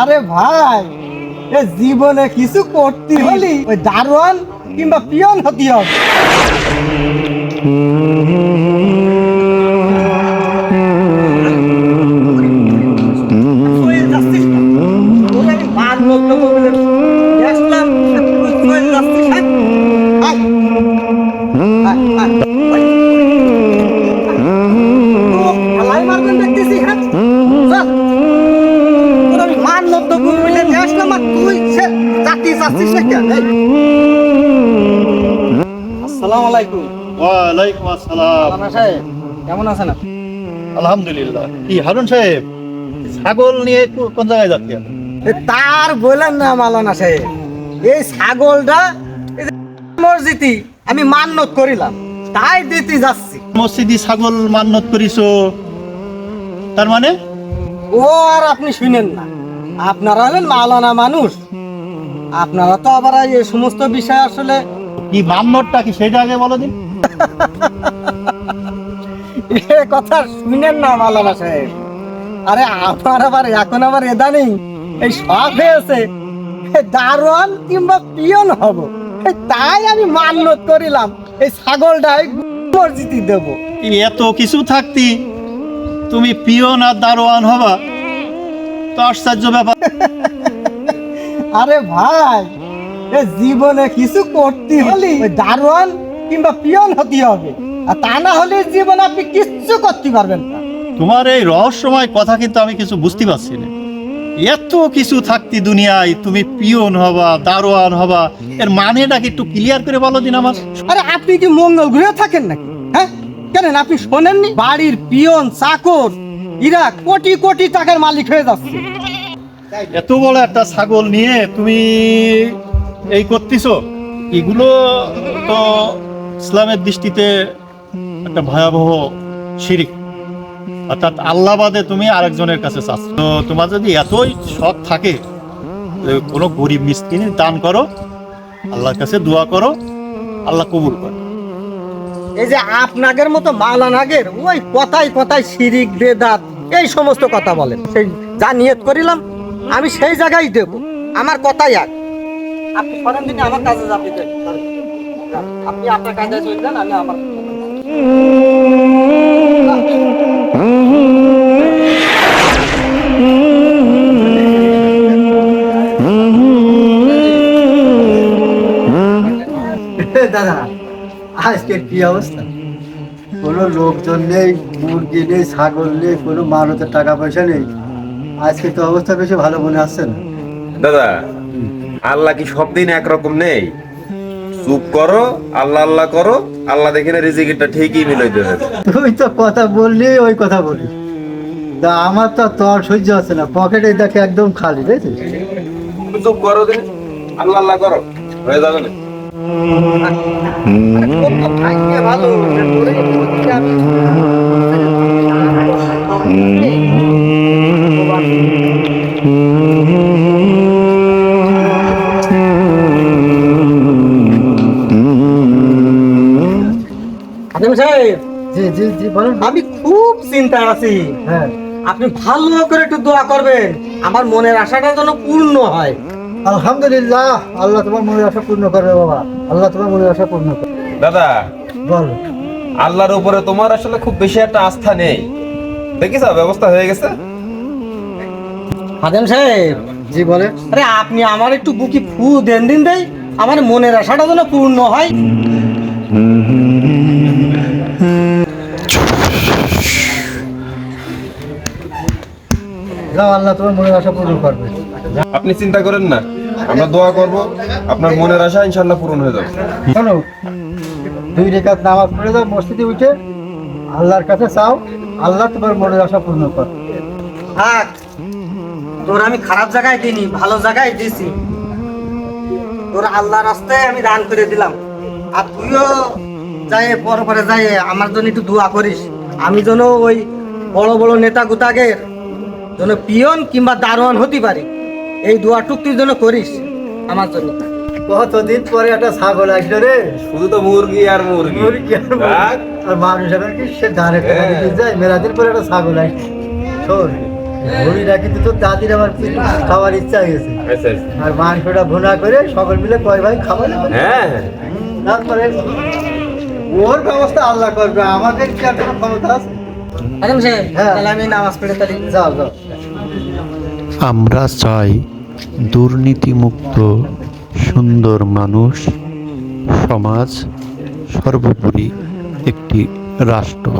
আরে ভাই এ জীবনে কিছু করতে হলি ওই দারোয়ান কিংবা পিয়ন হতে হবে জাতি না কেন? আসসালামু আলাইকুম। ওয়ালাইকুম আসসালাম। সাহেব কেমন আছেন আপনি? আলহামদুলিল্লাহ। কি হারুন সাহেব ছাগল নিয়ে কোন জায়গায় যাচ্ছি তার বললেন না মালানা সাহেব। এই ছাগলটা মসজিদি আমি মান্নত করিলাম। তাই দিতে যাচ্ছি। মসজিদি ছাগল মান্নত করিছো তার মানে? ও আর আপনি শুনেন না। আপনারা হলেন মালানা মানুষ। আপনারা তো আবার এই সমস্ত বিষয় আসলে কি মান্নতটা কি সেটা আগে বলো দিন। এ কথা শুনেন না সাহেব। আরে আমার আবার এখন আবার এদা নেই এই শখ হয়েছে। দারোয়ান কিংবা পিয়ন হব। তাই আমি মান্নত করিলাম। এই ছাগলটাই মসজিদি দেবো। এত কিছু থাকতি? তুমি পিয়ন আর দারোয়ান হবা। তো আশ্চর্য ব্যাপার। আরে ভাই এ জীবনে কিছু করতে হলে ওই দারোয়ান কিংবা পিয়ন হতে হবে। আর তা না হলে জীবনে আপনি কিচ্ছু করতে পারবেন না। তোমার এই রহস্যময় কথা কিন্তু আমি কিছু বুঝতে পারছি না। এত কিছু থাকতি দুনিয়ায় তুমি পিয়ন হবা দারোয়ান হবা এর মানেটা কি একটু ক্লিয়ার করে বলো দিন আমার আরে আপনি কি মঙ্গল গ্রহে থাকেন নাকি? হ্যাঁ? কেন আপনি শোনেননি? বাড়ির পিয়ন চাকর ইরা কোটি কোটি টাকার মালিক হয়ে যাচ্ছে। এত বড় একটা ছাগল নিয়ে তুমি এই করতেছো? এগুলো তো ইসলামের দৃষ্টিতে একটা ভয়াবহ শিরিক। অর্থাৎ আল্লাহ বাদে তুমি আরেকজনের কাছে চাচ্ছ। তো তোমার যদি এতই শখ থাকে কোনো গরিব মিসকিনে দান করো, আল্লাহর কাছে দোয়া করো, আল্লাহ কবুল করে। এই যে আপনাদের মতো মালানাগের ওই কথাই কথাই শিরিক, বেদাত, এই সমস্ত কথা বলেন। সেই যা নিয়ত করিলাম আমি সেই জায়গায় দেব। আমার কথাই এক। আপনি দিনে আমার কাজে আপনি আপনি আপনার কাজে চলে যান আমি আমার দাদা আজকে কি অবস্থা? কোনো লোকজন নেই মুরগি নেই ছাগল নেই কোনো মানুষের টাকা পয়সা নেই। আজকে তো অবস্থা বেশি ভালো মনে আসছে না। দাদা আল্লাহ কি সব দিন একরকম নেই? চুপ করো আল্লাহ আল্লাহ করো আল্লাহ দেখে না রিজিকিটা ঠিকই মিলাই দেবে তুই তো কথা বললি ওই কথা বলি দা আমার তো আর তোর সহ্য আছে না পকেটে দেখে একদম খালি বুঝেছিস চুপ করো দিন আল্লাহ আল্লাহ করো। হয়ে যাবে না। ভালো হাকিম সাহেব জি জি জি বলেন। আমি খুব চিন্তায় আছি। হ্যাঁ। আপনি ভালো করে একটু দোয়া করবেন আমার মনের আশাটা যেন পূর্ণ হয়। আলহামদুলিল্লাহ আল্লাহ তোমার মনের আশা পূর্ণ করবে বাবা। আল্লাহ তোমার মনের আশা পূর্ণ করবে। দাদা বল। আল্লাহর উপরে তোমার আসলে খুব বেশি একটা আস্থা নেই। দেখিস ব্যবস্থা হয়ে গেছে। হাকিম সাহেব জি বলে আরে আপনি আমার একটু বুকি ফু দেন দিন দেই আমার মনের আশাটা যেন পূর্ণ হয়। আল্লাহ তোমার মনের আশা পূর্ণ করবে। আপনি চিন্তা করেন না আমরা দোয়া করব আপনার মনের আশা ইনশাল্লাহ পূরণ হয়ে যাবে। শোনো দুই রেখাত নামাজ পড়ে যাও মসজিদে উঠে আল্লাহর কাছে চাও আল্লাহ তোমার মনের আশা পূর্ণ কর থাক তোর আমি খারাপ জায়গায় দিইনি ভালো জায়গায় দিছি তোর আল্লাহ রাস্তায় আমি দান করে দিলাম। আর তুইও যাই পরে পরে যাই আমার জন্য একটু দোয়া করিস। আমি যেন ওই বড় বড় নেতা গুতাগের যেন পিয়ন কিংবা দারোয়ান হতে পারি। এই দোয়াটুক তুই যেন করিস আমার জন্য। কতদিন পরে একটা ছাগল আসলো রে? শুধু তো মুরগি আর মুরগি। মুরগি আর মুরগি। আর? মানুষ এখন কি? সে ধারে টাকা হ্যাঁ। দিতে যায় মেলাদিন পরে একটা ছাগল আসলো। শোন ঘড়িটা কিন্তু তোর দাদির আমার খাওয়ার ইচ্ছা হয়েছে। আচ্ছা, আচ্ছা। আর মাংসটা ভুনা করে সকল মিলে কয় ভাই খাব না? হ্যাঁ। তারপরে ওর ব্যবস্থা আল্লাহ করবে আমাদের কি আর কোনো ক্ষমতা আছে? হ্যাঁ। তাহলে আমি নামাজ পড়ে তাহলে যাও যাও। আমরা চাই দুর্নীতিমুক্ত সুন্দর মানুষ সমাজ সর্বোপরি একটি রাষ্ট্র।